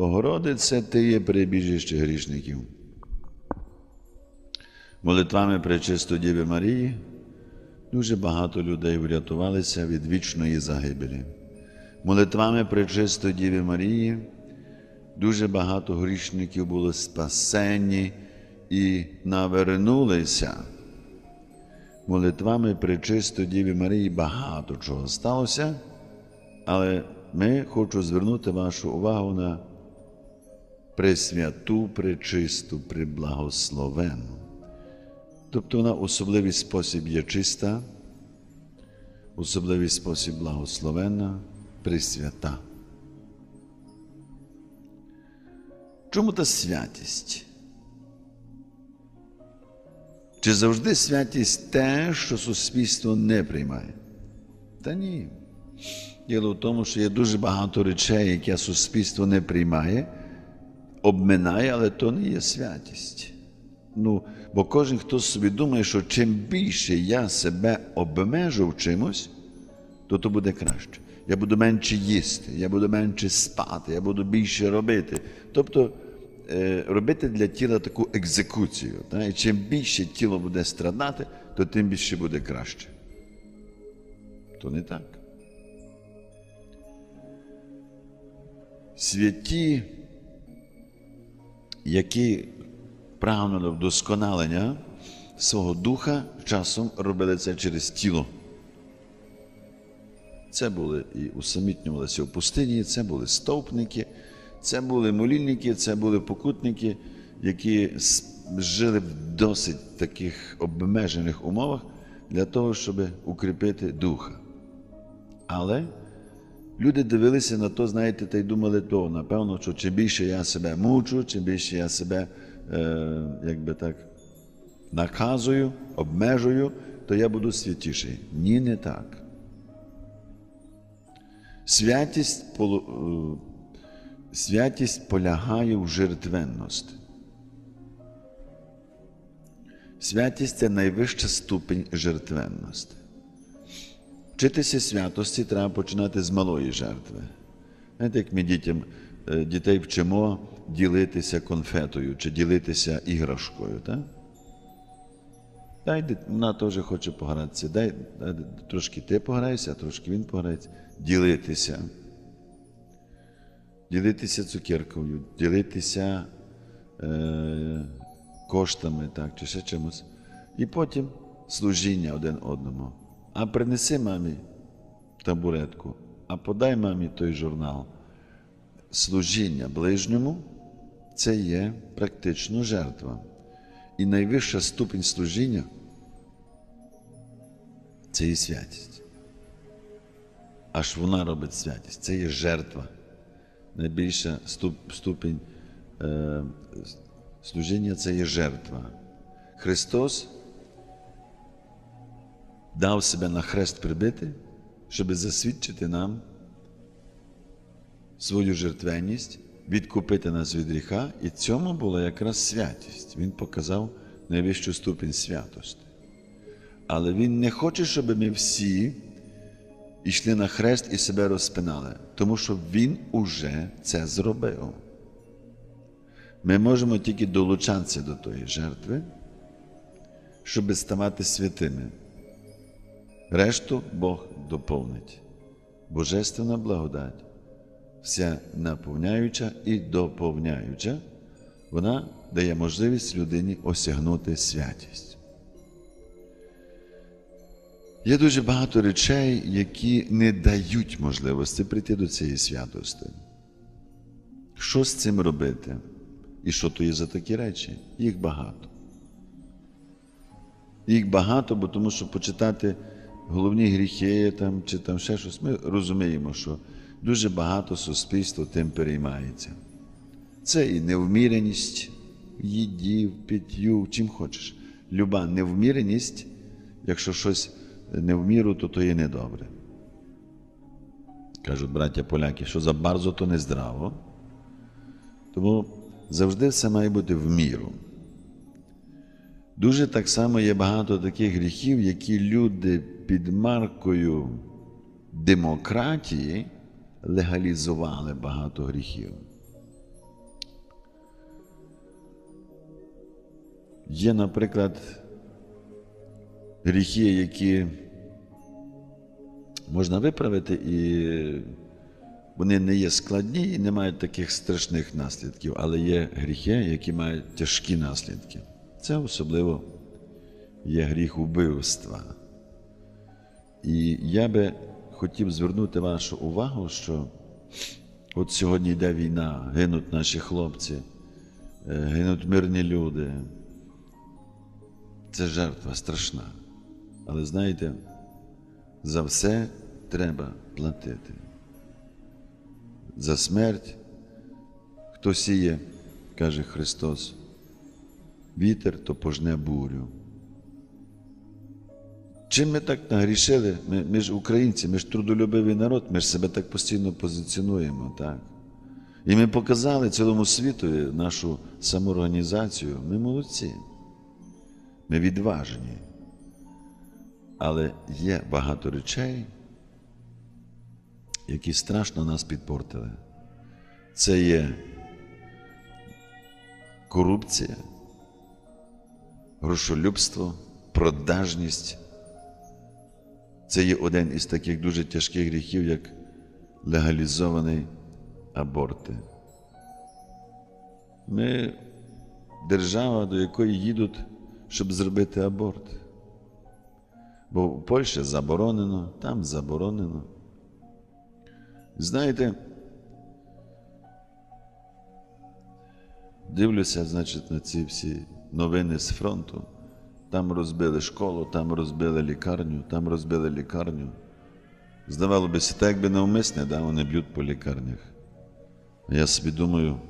Богородице, Ти є прибіжище грішників. Молитвами Пречистої Діви Марії дуже багато людей врятувалися від вічної загибелі. Молитвами Пречистої Діви Марії дуже багато грішників були спасені і навернулися. Молитвами Пречистої Діви Марії багато чого сталося, але ми хочу звернути вашу увагу на Пресвяту, пречисту, приблагословену. Тобто вона особливий спосіб є чиста, особливий спосіб благословенна, пресвята. Чому та святість? Чи завжди святість те, що суспільство не приймає? Та ні. Діло в тому, що є дуже багато речей, які суспільство не приймає, обминає, але то не є святість. Ну, бо кожен, хто собі думає, що чим більше я себе обмежу в чимось, то то буде краще. Я буду менше їсти, я буду менше спати, я буду більше робити. Тобто е, робити для тіла таку екзекуцію. Та? І чим більше тіло буде страдати, то тим більше буде краще. То не так. Святі, які прагнули вдосконалення свого духа, часом робили це через тіло. Це були і усамітнювалися в пустині, це були стовпники, це були молільники, це були покутники, які жили в досить таких обмежених умовах для того, щоб укріпити духа. Але люди дивилися на то, знаєте, та й думали, то, напевно, що чим більше я себе мучу, чим більше я себе, е, як би так, наказую, обмежую, то я буду святіший. Ні, не так. Святість, святість полягає в жертвенності. Святість це найвища ступень жертвенності. Вчитися святості треба починати з малої жертви. Знаєте, як ми дітям, дітей вчимо ділитися конфетою чи ділитися іграшкою. Так? Дай, вона теж хоче погратися. Дай, дай трошки ти пограєшся, а трошки він пограється. Ділитися. Ділитися цукеркою, ділитися е, коштами так, чи ще чимось. І потім служіння один одному. А принеси мамі табуретку, а подай мамі той журнал. Служіння ближньому це є практично жертва. І найвища ступінь служіння це і святість. Аж вона робить святість. Це є жертва. Найбільша ступінь е, служіння це є жертва. Христос дав себе на хрест прибити, щоб засвідчити нам свою жертвенність, відкупити нас від гріха, і цьому була якраз святість. Він показав найвищу ступінь святості. Але Він не хоче, щоб ми всі йшли на хрест і себе розпинали, тому що Він уже це зробив. Ми можемо тільки долучатися до тої жертви, щоб ставати святими. Решту Бог доповнить. Божественна благодать, вся наповняюча і доповняюча, вона дає можливість людині осягнути святість. Є дуже багато речей, які не дають можливості прийти до цієї святості. Що з цим робити? І що то є за такі речі? Їх багато. Їх багато, бо тому що почитати головні гріхи там, чи там ще щось, ми розуміємо, що дуже багато суспільство тим переймається. Це і невміреність в їді, в чим хочеш. Люба невміреність, якщо щось не в міру, то то є недобре. Кажуть браття поляки, що за барзо, то не здраво. Тому завжди все має бути в міру. Дуже так само є багато таких гріхів, які люди під маркою демократії легалізували багато гріхів. Є, наприклад, гріхи, які можна виправити, і вони не є складні і не мають таких страшних наслідків, але є гріхи, які мають тяжкі наслідки. Це особливо є гріх вбивства. І я би хотів звернути вашу увагу, що от сьогодні йде війна, гинуть наші хлопці, е, гинуть мирні люди. Це жертва страшна. Але знаєте, за все треба платити. За смерть, хто сіє, каже Христос, вітер то пожне бурю. Чим ми так нагрішили? Ми, ми ж українці, ми ж трудолюбивий народ, ми ж себе так постійно позиціонуємо, так? І ми показали цілому світові нашу самоорганізацію. Ми молодці. Ми відважені. Але є багато речей, які страшно нас підпортили. Це є корупція, грошолюбство, продажність. Це є один із таких дуже тяжких гріхів, як легалізований аборти. Ми держава, до якої їдуть, щоб зробити аборт. Бо в Польщі заборонено, там заборонено. Знаєте, дивлюся, значить, на ці всі новини з фронту. Там розбили школу, там розбили лікарню, там розбили лікарню. Здавало би, це так якби навмисне, да, вони б'ють по лікарнях. А Я собі думаю,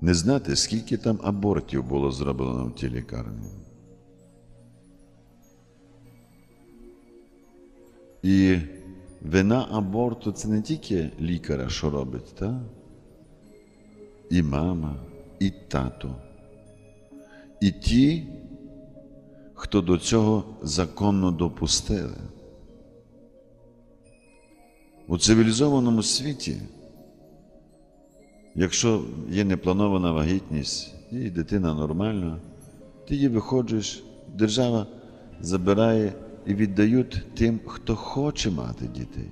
не знати, скільки там абортів було зроблено в тій лікарні. І вина аборту це не тільки лікаря, що робить, та? І мама, і тато, і ті, хто до цього законно допустили. У цивілізованому світі, якщо є непланована вагітність і дитина нормальна, ти її виходиш, держава забирає і віддають тим, хто хоче мати дітей.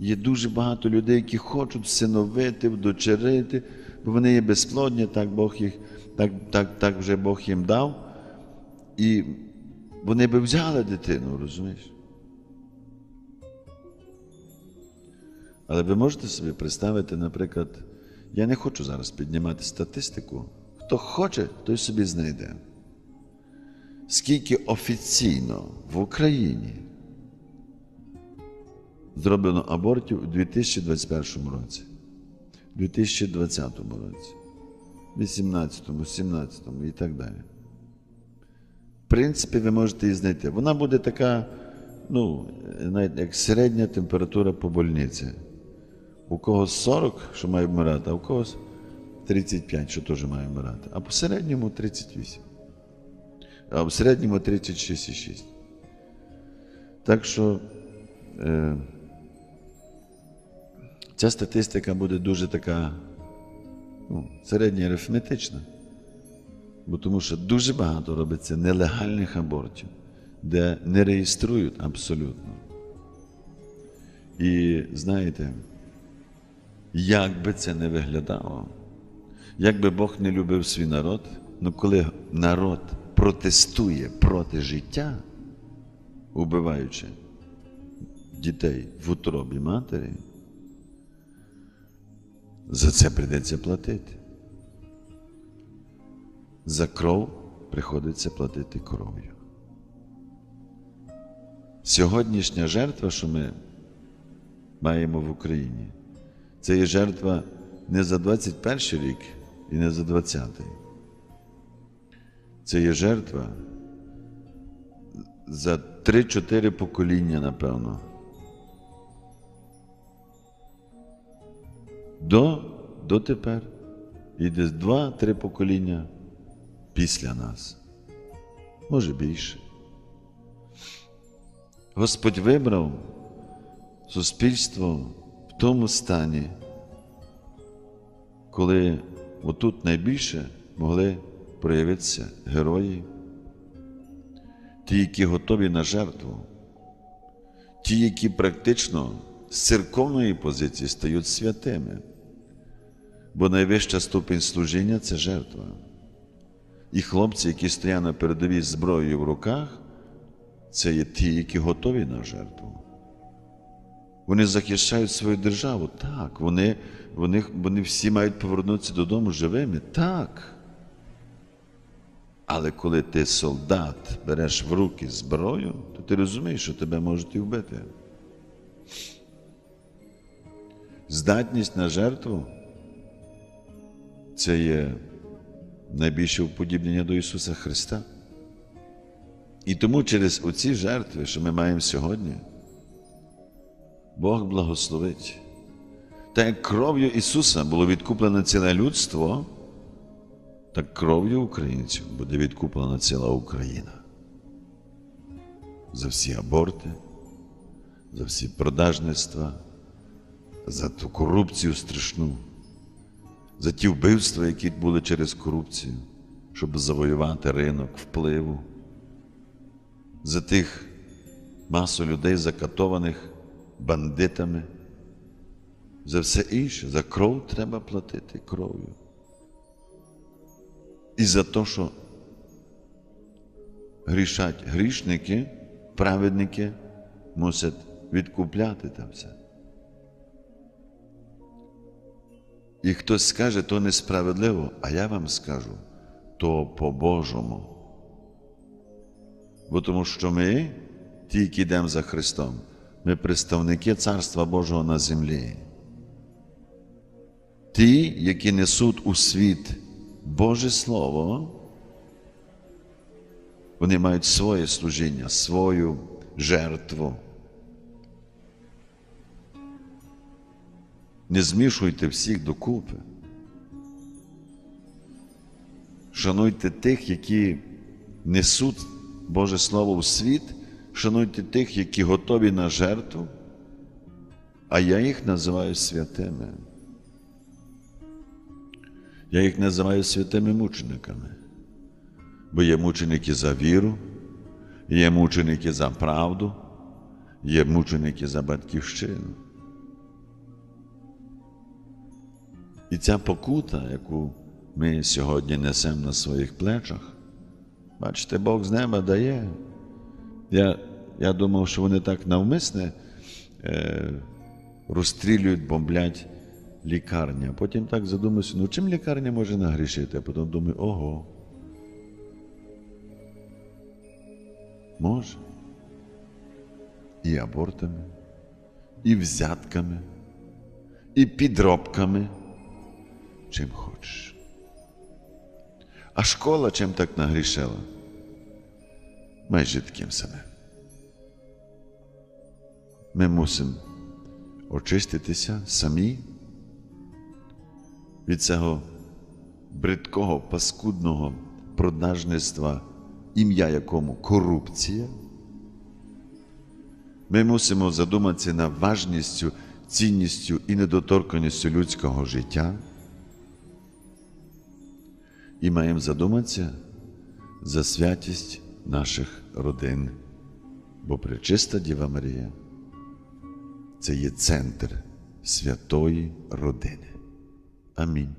Є дуже багато людей, які хочуть всиновити, вдочерити, бо вони є безплодні, так Бог їх, так, так, так вже Бог їм дав. І вони би взяли дитину, розумієш? Але ви можете собі представити, наприклад, я не хочу зараз піднімати статистику. Хто хоче, той собі знайде. Скільки офіційно в Україні зроблено абортів у 2021 році, 2020 році, 18, 17 і так далі. В принципі, ви можете її знайти. Вона буде така, ну, навіть як середня температура по больниці. У когось 40, що має вмирати, а у когось 35, що теж має вмирати. А по середньому 38. А в середньому 36,6. Так що е, ця статистика буде дуже така ну, середня арифметична. Бо тому що дуже багато робиться нелегальних абортів, де не реєструють абсолютно. І знаєте, як би це не виглядало, як би Бог не любив свій народ, ну коли народ протестує проти життя, убиваючи дітей в утробі матері, за це прийдеться платити. За кров приходиться платити кров'ю. Сьогоднішня жертва, що ми маємо в Україні, це є жертва не за 21 рік і не за 20-й. Це є жертва за 3-4 покоління, напевно. До, до тепер. І десь 2-3 покоління після нас. Може більше. Господь вибрав суспільство в тому стані, коли отут найбільше могли проявитися герої, ті, які готові на жертву, ті, які практично з церковної позиції стають святими. Бо найвища ступінь служіння це жертва. І хлопці, які стоять на передовій зброєю в руках, це є ті, які готові на жертву. Вони захищають свою державу. Так, вони, вони, вони всі мають повернутися додому живими. Так. Але коли ти солдат береш в руки зброю, то ти розумієш, що тебе можуть і вбити. Здатність на жертву це є найбільше уподібнення до Ісуса Христа. І тому через оці жертви, що ми маємо сьогодні, Бог благословить. Та як кров'ю Ісуса було відкуплене ціле людство, так кров'ю українців буде відкуплена ціла Україна. За всі аборти, за всі продажництва, за ту корупцію страшну, за ті вбивства, які були через корупцію, щоб завоювати ринок впливу, за тих масу людей, закатованих бандитами, за все інше, за кров треба платити кров'ю. І за те, що грішать грішники, праведники мусять відкупляти там все. І хтось скаже, то несправедливо, а я вам скажу, то по-божому. Бо тому що ми, ті, які йдемо за Христом, ми представники Царства Божого на землі. Ті, які несуть у світ Боже Слово, вони мають своє служіння, свою жертву. Не змішуйте всіх докупи. Шануйте тих, які несуть Боже Слово в світ, шануйте тих, які готові на жертву, а я їх називаю святими. Я їх називаю святими мучениками, бо є мученики за віру, є мученики за правду, є мученики за батьківщину. І ця покута, яку ми сьогодні несемо на своїх плечах, бачите, Бог з неба дає. Я я думав, що вони так навмисне е, розстрілюють, бомблять лікарня. Потім так задумався, ну чим лікарня може нагрішити? А потім думаю, ого. Може. І абортами, і взятками, і підробками чим хочеш. А школа чим так нагрішила? Майже таким самим. Ми мусимо очиститися самі від цього бридкого, паскудного продажництва, ім'я якому корупція. Ми мусимо задуматися над важністю, цінністю і недоторканістю людського життя. І маємо задуматися за святість наших родин, бо пречиста Діва Марія це є центр святої родини. Амінь.